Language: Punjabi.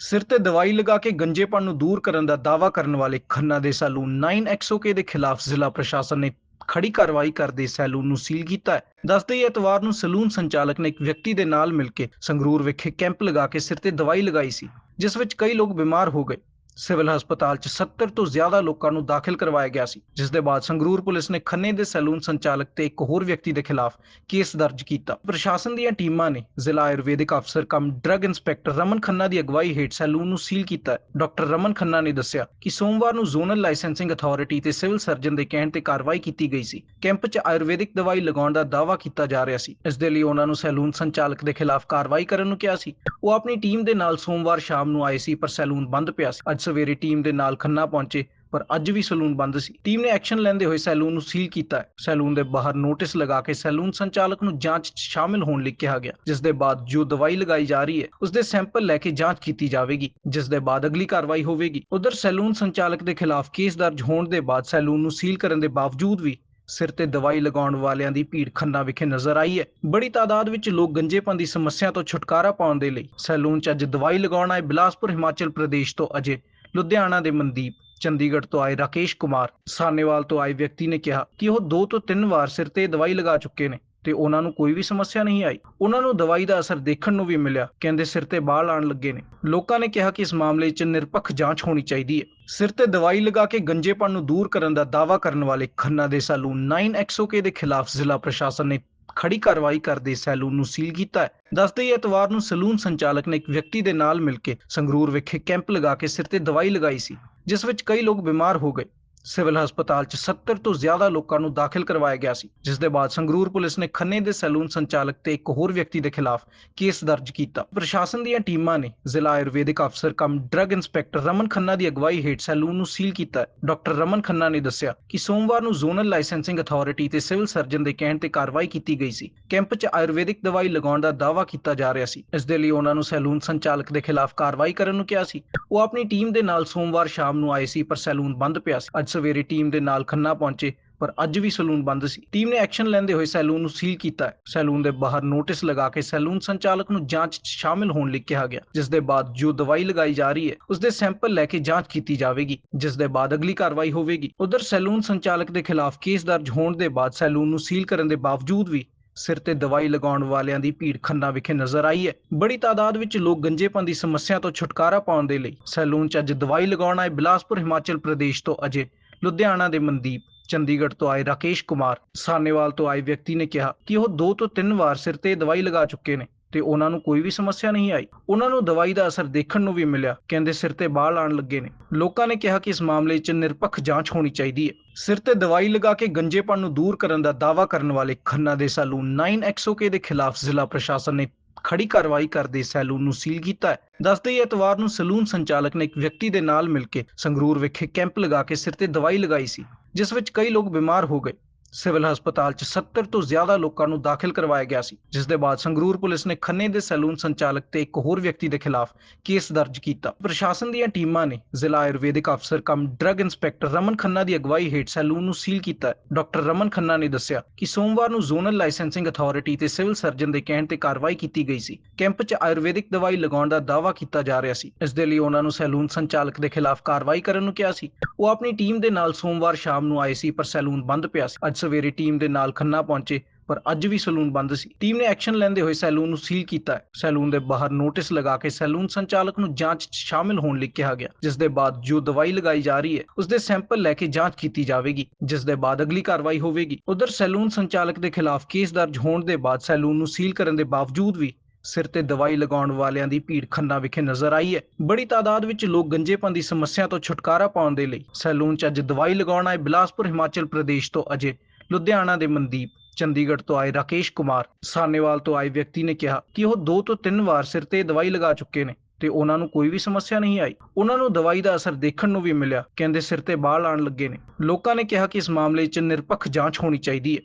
ਸਿਰ ਤੇ ਦਵਾਈ ਲਗਾ ਕੇ ਗੰਜੇਪਣ ਨੂੰ ਦੂਰ ਕਰਨ ਦਾ ਦਾਅਵਾ ਕਰਨ ਵਾਲੇ ਖੰਨਾ ਦੇ ਸੈਲੂਨ 9XOK ਦੇ ਖਿਲਾਫ ਜ਼ਿਲ੍ਹਾ ਪ੍ਰਸ਼ਾਸਨ ਨੇ ਖੜੀ ਕਾਰਵਾਈ ਕਰਦੇ ਸੈਲੂਨ ਨੂੰ ਸੀਲ ਕੀਤਾ ਹੈ। ਦੱਸਦੇ ਹੀ ਐਤਵਾਰ ਨੂੰ ਸੈਲੂਨ ਸੰਚਾਲਕ ਨੇ ਇੱਕ ਵਿਅਕਤੀ ਦੇ ਨਾਲ ਮਿਲ ਕੇ ਸੰਗਰੂਰ ਵਿਖੇ ਕੈਂਪ ਲਗਾ ਕੇ ਸਿਰ ਤੇ ਦਵਾਈ ਲਗਾਈ ਸੀ, ਜਿਸ ਵਿੱਚ ਕਈ ਲੋਕ ਬਿਮਾਰ ਹੋ ਗਏ। ਸਿਵਲ ਹਸਪਤਾਲ 'ਚ 70 ਤੋਂ ਜ਼ਿਆਦਾ ਲੋਕਾਂ ਨੂੰ ਦਾਖਲ ਕਰਵਾਇਆ ਗਿਆ ਸੀ, ਜਿਸ ਦੇ ਬਾਅਦ ਸੰਗਰੂਰ ਪੁਲਿਸ ਨੇ ਖੰਨੇ ਦੇ ਸੈਲੂਨ ਸੰਚਾਲਕ ਤੇ ਇੱਕ ਹੋਰ ਵਿਅਕਤੀ ਦੇ ਖਿਲਾਫ ਕੇਸ ਦਰਜ ਕੀਤਾ। ਪ੍ਰਸ਼ਾਸਨ ਦੀਆਂ ਟੀਮਾਂ ਨੇ ਜ਼ਿਲ੍ਹਾ ਆਯੁਰਵੈਦਿਕ ਅਫਸਰ cum drug inspector Raman Khanna ਦੀ ਅਗਵਾਈ ਹੇਠ ਸੈਲੂਨ ਨੂੰ ਸੀਲ ਕੀਤਾ। ਡਾਕਟਰ ਰਮਨ ਖੰਨਾ ਨੇ ਦੱਸਿਆ ਕਿ ਸੋਮਵਾਰ ਨੂੰ ਜ਼ੋਨਲ ਲਾਇਸੈਂਸਿੰਗ ਅਥਾਰਟੀ ਤੇ ਸਿਵਲ ਸਰਜਨ ਦੇ ਕਹਿਣ ਤੇ ਕਾਰਵਾਈ ਕੀਤੀ ਗਈ ਸੀ। ਕੈਂਪ 'ਚ ਆਯੁਰਵੈਦਿਕ ਦਵਾਈ ਲਗਾਉਣ ਦਾ ਦਾਅਵਾ ਕੀਤਾ ਜਾ ਰਿਹਾ ਸੀ। ਇਸ ਦੇ ਲਈ ਉਹਨਾਂ ਨੂੰ ਸੈਲੂਨ ਸੰਚਾਲਕ ਦੇ ਖਿਲਾਫ ਕਾਰਵਾਈ ਕਰਨ ਨੂੰ ਕਿਹਾ ਸੀ। ਉਹ ਆਪਣੀ ਟੀਮ ਦੇ ਨਾਲ ਸੋਮਵਾਰ ਸ਼ਾਮ ਨੂੰ ਆਏ ਸੀ, ਪਰ ਸੈਲੂਨ ਬੰਦ ਪਿਆ ਸੀ। ਅੱਜ ਸਵੇਰੇ ਟੀਮ ਦੇ ਨਾਲ ਖੰਨਾ ਪਹੁੰਚੇ, ਪਰ ਅੱਜ ਵੀ ਸੈਲੂਨ ਬੰਦ ਸੀ। ਟੀਮ ਨੇ ਐਕਸ਼ਨ ਲੈਂਦੇ ਹੋਏ ਸੈਲੂਨ ਨੂੰ ਸੀਲ ਕੀਤਾ ਸੈਲੂਨ ਦੇ ਬਾਹਰ ਨੋਟਿਸ ਲਗਾ ਕੇ ਸੈਲੂਨ ਸੰਚਾਲਕ ਨੂੰ ਜਾਂਚ 'ਚ ਸ਼ਾਮਿਲ ਹੋਣ ਲਈ ਕਿਹਾ ਗਿਆ, ਜਿਸ ਦੇ ਬਾਅਦ ਜੋ ਦਵਾਈ ਲਗਾਈ ਜਾ ਰਹੀ ਹੈ, ਉਸ ਦੇ ਸੈਂਪਲ ਲੈ ਕੇ ਜਾਂਚ ਕੀਤੀ ਜਾਵੇਗੀ, ਜਿਸ ਦੇ ਬਾਅਦ ਅਗਲੀ ਕਾਰਵਾਈ ਹੋਵੇਗੀ। ਉਧਰ ਸੈਲੂਨ ਸੰਚਾਲਕ ਦੇ ਖਿਲਾਫ ਕੇਸ ਦਰਜ ਹੋਣ ਦੇ ਬਾਅਦ ਸੈਲੂਨ ਨੂੰ ਸੀਲ ਕਰਨ ਦੇ ਬਾਵਜੂਦ ਵੀ ਸਿਰ ਤੇ ਦਵਾਈ ਲਗਾਉਣ ਵਾਲਿਆਂ ਦੀ ਭੀੜ ਖੰਨਾ ਵਿਖੇ ਨਜ਼ਰ ਆਈ ਹੈ। ਬੜੀ ਤਾਦਾਦ ਵਿੱਚ ਲੋਕ ਗੰਜੇਪਨ ਦੀ ਸਮੱਸਿਆ ਤੋਂ ਛੁਟਕਾਰਾ ਪਾਉਣ ਦੇ ਲਈ ਸੈਲੂਨ 'ਚ ਅੱਜ ਦਵਾਈ ਲਗਾਉਣ ਆਏ ਬਿਲਾਸਪੁਰ, ਹਿਮਾਚਲ ਪ੍ਰਦੇਸ਼ ਤੋਂ ਅਜੇ ਲੁਧਿਆਣਾ ਦੇ ਮਨਦੀਪ, ਚੰਡੀਗੜ੍ਹ ਤੋਂ ਆਏ ਰਾਕੇਸ਼ ਕੁਮਾਰ ਸਾਨੇਵਾਲ ਤੋਂ ਆਏ ਵਿਅਕਤੀ ਨੇ ਕਿਹਾ ਕਿ ਉਹ ਦੋ ਤੋਂ ਤਿੰਨ ਵਾਰ ਸਿਰ ਤੇ ਦਵਾਈ ਲਗਾ ਚੁੱਕੇ ਨੇ ਤੇ ਉਹਨਾਂ ਨੂੰ ਕੋਈ ਵੀ ਸਮੱਸਿਆ ਨਹੀਂ ਆਈ। ਉਹਨਾਂ ਨੂੰ ਦਵਾਈ ਦਾ ਅਸਰ ਦੇਖਣ ਨੂੰ ਵੀ ਮਿਲਿਆ, ਕਹਿੰਦੇ ਸਿਰ ਤੇ ਬਾਲ ਆਣ ਲੱਗੇ ਨੇ। ਲੋਕਾਂ ਨੇ ਕਿਹਾ ਕਿ ਇਸ ਮਾਮਲੇ 'ਚ ਨਿਰਪੱਖ ਜਾਂਚ ਹੋਣੀ ਚਾਹੀਦੀ ਹੈ। ਸਿਰ ਤੇ ਦਵਾਈ ਲਗਾ ਕੇ ਗੰਜੇਪਣ ਨੂੰ ਦੂਰ ਕਰਨ ਦਾ ਦਾਅਵਾ ਕਰਨ ਵਾਲੇ ਖੰਨਾ ਦੇ ਸੈਲੂਨ 9XOK ਦੇ ਖਿਲਾਫ ਜ਼ਿਲ੍ਹਾ ਪ੍ਰਸ਼ਾਸਨ ਨੇ ਖੜੀ ਕਾਰਵਾਈ ਕਰਦੇ ਸੈਲੂਨ ਨੂੰ ਸੀਲ ਕੀਤਾ ਹੈ। ਦੱਸਦੇ ਹੀ ਐਤਵਾਰ ਨੂੰ ਸੈਲੂਨ ਸੰਚਾਲਕ ਨੇ ਇੱਕ ਵਿਅਕਤੀ ਦੇ ਨਾਲ ਮਿਲ ਕੇ ਸੰਗਰੂਰ ਵਿਖੇ ਕੈਂਪ ਲਗਾ ਕੇ ਸਿਰ ਤੇ ਦਵਾਈ ਲਗਾਈ ਸੀ, ਜਿਸ ਵਿੱਚ ਕਈ ਲੋਕ ਬਿਮਾਰ ਹੋ ਗਏ। ਸਿਵਲ ਹਸਪਤਾਲ 'ਚ 70 ਤੋਂ ਜ਼ਿਆਦਾ ਲੋਕਾਂ ਨੂੰ ਦਾਖਲ ਕਰਵਾਇਆ ਗਿਆ ਸੀ, ਜਿਸ ਦੇ ਬਾਅਦ ਸੰਗਰੂਰ ਪੁਲਿਸ ਨੇ ਖੰਨੇ ਦੇ ਸੈਲੂਨ ਸੰਚਾਲਕ ਤੇ ਇੱਕ ਹੋਰ ਵਿਅਕਤੀ ਦੇ ਖਿਲਾਫ ਕੇਸ ਦਰਜ ਕੀਤਾ। ਪ੍ਰਸ਼ਾਸਨ ਦੀਆਂ ਟੀਮਾਂ ਨੇ ਜ਼ਿਲ੍ਹਾ ਆਯੁਰਵੈਦਿਕ ਅਫਸਰ cum drug inspector Raman Khanna ਦੀ ਅਗਵਾਈ ਹੇਠ ਸੈਲੂਨ ਨੂੰ ਸੀਲ ਕੀਤਾ। ਡਾਕਟਰ ਰਮਨ ਖੰਨਾ ਨੇ ਦੱਸਿਆ ਕਿ ਸੋਮਵਾਰ ਨੂੰ ਜ਼ੋਨਲ ਲਾਇਸੈਂਸਿੰਗ ਅਥਾਰਟੀ ਤੇ ਸਿਵਲ ਸਰਜਨ ਦੇ ਕਹਿਣ ਤੇ ਕਾਰਵਾਈ ਕੀਤੀ ਗਈ ਸੀ। ਕੈਂਪ 'ਚ ਆਯੁਰਵੈਦਿਕ ਦਵਾਈ ਲਗਾਉਣ ਦਾ ਦਾਅਵਾ ਕੀਤਾ ਜਾ ਰਿਹਾ ਸੀ। ਇਸ ਦੇ ਲਈ ਉਹਨਾਂ ਨੂੰ ਸੈਲੂਨ ਸੰਚਾਲਕ ਦੇ ਖਿਲਾਫ ਕਾਰਵਾਈ ਕਰਨ ਨੂੰ ਕਿਹਾ ਸੀ। ਉਹ ਆਪਣੀ ਟੀਮ ਦੇ ਨਾਲ ਸੋਮਵਾਰ ਸ਼ਾਮ ਨੂੰ ਆਏ ਸੀ, ਪਰ ਸੈਲੂਨ ਬੰਦ ਪਿਆ ਸੀ। ਸਵੇਰੇ ਟੀਮ ਦੇ ਨਾਲ ਖੰਨਾ ਪਹੁੰਚੇ, ਪਰ ਅੱਜ ਵੀ ਸੈਲੂਨ ਬੰਦ ਸੀ। ਟੀਮ ਨੇ ਐਕਸ਼ਨ ਲੈਂਦੇ ਹੋਏ ਸੈਲੂਨ ਨੂੰ ਸੀਲ ਕੀਤਾ। ਸੈਲੂਨ ਦੇ ਬਾਹਰ ਨੋਟਿਸ ਲਗਾ ਕੇ ਸੈਲੂਨ ਸੰਚਾਲਕ ਨੂੰ ਜਾਂਚ 'ਚ ਸ਼ਾਮਿਲ ਹੋਣ ਲਈ ਕਿਹਾ ਗਿਆ, ਜਿਸ ਦੇ ਬਾਅਦ ਜੋ ਦਵਾਈ ਲਗਾਈ ਜਾ ਰਹੀ ਹੈ, ਉਸ ਦੇ ਸੈਂਪਲ ਲੈ ਕੇ ਜਾਂਚ ਕੀਤੀ ਜਾਵੇਗੀ, ਜਿਸ ਦੇ ਬਾਅਦ ਅਗਲੀ ਕਾਰਵਾਈ ਹੋਵੇਗੀ। ਉਧਰ ਸੈਲੂਨ ਸੰਚਾਲਕ ਦੇ ਖਿਲਾਫ ਕੇਸ ਦਰਜ ਹੋਣ ਦੇ ਬਾਅਦ ਸੈਲੂਨ ਨੂੰ ਸੀਲ ਕਰਨ ਦੇ ਬਾਵਜੂਦ ਵੀ ਸਿਰ ਤੇ ਦਵਾਈ ਲਗਾਉਣ ਵਾਲਿਆਂ ਦੀ ਭੀੜ ਖੰਨਾ ਵਿਖੇ ਨਜ਼ਰ ਆਈ ਹੈ। ਬੜੀ ਤਾਦਾਦ ਵਿੱਚ ਲੋਕ ਗੰਜੇਪਨ ਦੀ ਸਮੱਸਿਆ ਤੋਂ ਛੁਟਕਾਰਾ ਪਾਉਣ ਦੇ ਲਈ ਸੈਲੂਨ 'ਚ ਅੱਜ ਦਵਾਈ ਲਗਾਉਣ ਆਏ ਬਿਲਾਸਪੁਰ, ਹਿਮਾਚਲ ਪ੍ਰਦੇਸ਼ ਤੋਂ ਅਜੇ ਲੁਧਿਆਣਾ ਦੇ ਮਨਦੀਪ, ਚੰਡੀਗੜ੍ਹ ਤੋਂ ਆਏ ਰਾਕੇਸ਼ ਕੁਮਾਰ। ਸਾਨੇਵਾਲ ਤੋਂ ਆਏ ਵਿਅਕਤੀ ਨੇ ਕਿਹਾ ਕਿ ਉਹ ਦੋ ਤੋਂ ਤਿੰਨ ਵਾਰ ਸਿਰ ਤੇ ਦਵਾਈ ਲਗਾ ਚੁੱਕੇ ਨੇ। ਤੇ ਉਹਨਾਂ ਨੂੰ ਕੋਈ ਵੀ ਸਮੱਸਿਆ ਨਹੀਂ ਆਈ। ਉਹਨਾਂ ਨੂੰ ਦਵਾਈ ਦਾ ਅਸਰ ਦੇਖਣ ਨੂੰ ਵੀ ਮਿਲਿਆ। ਕਹਿੰਦੇ ਸਿਰ ਤੇ ਬਾਲ ਆਣ ਲੱਗੇ ਨੇ। ਲੋਕਾਂ ਨੇ ਕਿਹਾ ਕਿ ਇਸ ਮਾਮਲੇ 'ਚ ਨਿਰਪੱਖ ਜਾਂਚ ਹੋਣੀ ਚਾਹੀਦੀ ਹੈ। ਸਿਰ ਤੇ ਦਵਾਈ ਲਗਾ ਕੇ ਗੰਜੇਪਣ ਨੂੰ ਦੂਰ ਕਰਨ ਦਾ ਦਾਅਵਾ ਕਰਨ ਵਾਲੇ ਖੰਨਾ ਦੇ ਸੈਲੂਨ 9XOK ਦੇ ਖਿਲਾਫ ਜ਼ਿਲ੍ਹਾ ਪ੍ਰਸ਼ਾਸਨ ਨੇ ਖੜੀ ਕਾਰਵਾਈ ਕਰਦੇ ਸੈਲੂਨ ਨੂੰ ਸੀਲ ਕੀਤਾ ਹੈ। ਦੱਸਦੇ ਐਤਵਾਰ ਨੂੰ ਸੈਲੂਨ ਸੰਚਾਲਕ ਨੇ ਇੱਕ ਵਿਅਕਤੀ ਦੇ ਨਾਲ ਮਿਲ ਕੇ ਸੰਗਰੂਰ ਵਿਖੇ ਕੈਂਪ ਲਗਾ ਕੇ ਸਿਰ ਤੇ ਦਵਾਈ ਲਗਾਈ ਸੀ, ਜਿਸ ਵਿੱਚ ਕਈ ਲੋਕ ਬਿਮਾਰ ਹੋ ਗਏ। ਸਿਵਲ ਹਸਪਤਾਲ 'ਚ 70 ਤੋਂ ਜ਼ਿਆਦਾ ਲੋਕਾਂ ਨੂੰ ਦਾਖਲ ਕਰਵਾਇਆ ਗਿਆ ਸੀ, ਜਿਸ ਦੇ ਬਾਅਦ ਸੰਗਰੂਰ ਪੁਲਿਸ ਨੇ ਖੰਨੇ ਦੇ ਸੈਲੂਨ ਸੰਚਾਲਕ ਤੇ ਇੱਕ ਹੋਰ ਵਿਅਕਤੀ ਦੇ ਖਿਲਾਫ ਕੇਸ ਦਰਜ ਕੀਤਾ। ਪ੍ਰਸ਼ਾਸਨ ਦੀਆਂ ਟੀਮਾਂ ਨੇ ਜ਼ਿਲ੍ਹਾ ਆਯੁਰਵੈਦਿਕ ਅਫਸਰ cum drug inspector Raman Khanna ਦੀ ਅਗਵਾਈ ਹੇਠ ਸੈਲੂਨ ਨੂੰ ਸੀਲ ਕੀਤਾ। ਡਾਕਟਰ ਰਮਨ ਖੰਨਾ ਨੇ ਦੱਸਿਆ ਕਿ ਸੋਮਵਾਰ ਨੂੰ ਜ਼ੋਨਲ ਲਾਇਸੈਂਸਿੰਗ ਅਥਾਰਟੀ ਤੇ ਸਿਵਲ ਸਰਜਨ ਦੇ ਕਹਿਣ ਤੇ ਕਾਰਵਾਈ ਕੀਤੀ ਗਈ ਸੀ। ਕੈਂਪ 'ਚ ਆਯੁਰਵੈਦਿਕ ਦਵਾਈ ਲਗਾਉਣ ਦਾ ਦਾਅਵਾ ਕੀਤਾ ਜਾ ਰਿਹਾ ਸੀ। ਇਸ ਦੇ ਲਈ ਉਹਨਾਂ ਨੂੰ ਸੈਲੂਨ ਸੰਚਾਲਕ ਦੇ ਖਿਲਾਫ ਕਾਰਵਾਈ ਕਰਨ ਨੂੰ ਕਿਹਾ ਸੀ। ਉਹ ਆਪਣੀ ਟੀਮ ਦੇ ਨਾਲ ਸੋਮਵਾਰ ਸ਼ਾਮ ਨੂੰ ਆਏ ਸੀ, ਪਰ ਸੈਲੂਨ ਬੰਦ ਪਿਆ ਸੀ। ਅੱਜ ਸਵੇਰੇ ਟੀਮ ਦੇ ਨਾਲ ਖੰਨਾ ਪਹੁੰਚੇ, ਪਰ ਅੱਜ ਵੀ ਸੈਲੂਨ ਬੰਦ ਸੀ। ਟੀਮ ਨੇ ਐਕਸ਼ਨ ਲੈਂਦੇ ਹੋਏ ਸੈਲੂਨ ਨੂੰ ਸੀਲ ਕੀਤਾ। ਹੈ ਸੈਲੂਨ ਦੇ ਬਾਹਰ ਨੋਟਿਸ ਲਗਾ ਕੇ ਸੈਲੂਨ ਸੰਚਾਲਕ ਨੂੰ ਜਾਂਚ 'ਚ ਸ਼ਾਮਿਲ ਹੋਣ ਲਈ ਕਿਹਾ ਗਿਆ, ਜਿਸ ਦੇ ਬਾਅਦ ਜੋ ਦਵਾਈ ਲਗਾਈ ਜਾ ਰਹੀ ਹੈ, ਉਸ ਦੇ ਸੈਂਪਲ ਲੈ ਕੇ ਜਾਂਚ ਕੀਤੀ ਜਾਵੇਗੀ, ਜਿਸ ਦੇ ਬਾਅਦ ਅਗਲੀ ਕਾਰਵਾਈ ਹੋਵੇਗੀ। ਉਧਰ ਸੈਲੂਨ ਸੰਚਾਲਕ ਦੇ ਖਿਲਾਫ ਕੇਸ ਦਰਜ ਹੋਣ ਦੇ ਬਾਅਦ ਸੈਲੂਨ ਨੂੰ ਸੀਲ ਕਰਨ ਦੇ ਬਾਵਜੂਦ ਵੀ ਸਿਰ ਤੇ ਦਵਾਈ ਲਗਾਉਣ ਵਾਲਿਆਂ ਦੀ ਭੀੜ ਖੰਨਾ ਵਿਖੇ ਨਜ਼ਰ ਆਈ ਹੈ। ਬੜੀ ਤਾਦਾਦ ਵਿੱਚ ਲੋਕ ਗੰਜੇਪਨ ਦੀ ਸਮੱਸਿਆ ਤੋਂ ਛੁਟਕਾਰਾ ਪਾਉਣ ਦੇ ਲਈ ਸੈਲੂਨ 'ਚ ਅੱਜ ਦਵਾਈ ਲਗਾਉਣ ਆਏ ਬਿਲਾਸਪੁਰ, ਹਿਮਾਚਲ ਪ੍ਰਦੇਸ਼ ਤੋਂ ਅਜੇ ਲੁਧਿਆਣਾ ਦੇ ਮਨਦੀਪ, ਚੰਡੀਗੜ੍ਹ ਤੋਂ ਆਏ ਰਾਕੇਸ਼ ਕੁਮਾਰ ਸਾਨੇਵਾਲ ਤੋਂ ਆਏ ਵਿਅਕਤੀ ਨੇ ਕਿਹਾ ਕਿ ਉਹ ਦੋ ਤੋਂ ਤਿੰਨ ਵਾਰ ਸਿਰ ਤੇ ਦਵਾਈ ਲਗਾ ਚੁੱਕੇ ਨੇ ਤੇ ਉਹਨਾਂ ਨੂੰ ਕੋਈ ਵੀ ਸਮੱਸਿਆ ਨਹੀਂ ਆਈ। ਉਹਨਾਂ ਨੂੰ ਦਵਾਈ ਦਾ ਅਸਰ ਦੇਖਣ ਨੂੰ ਵੀ ਮਿਲਿਆ, ਕਹਿੰਦੇ ਸਿਰ ਤੇ ਬਾਲ ਆਣ ਲੱਗੇ ਨੇ। ਲੋਕਾਂ ਨੇ ਕਿਹਾ ਕਿ ਇਸ ਮਾਮਲੇ 'ਚ ਨਿਰਪੱਖ ਜਾਂਚ ਹੋਣੀ ਚਾਹੀਦੀ ਹੈ।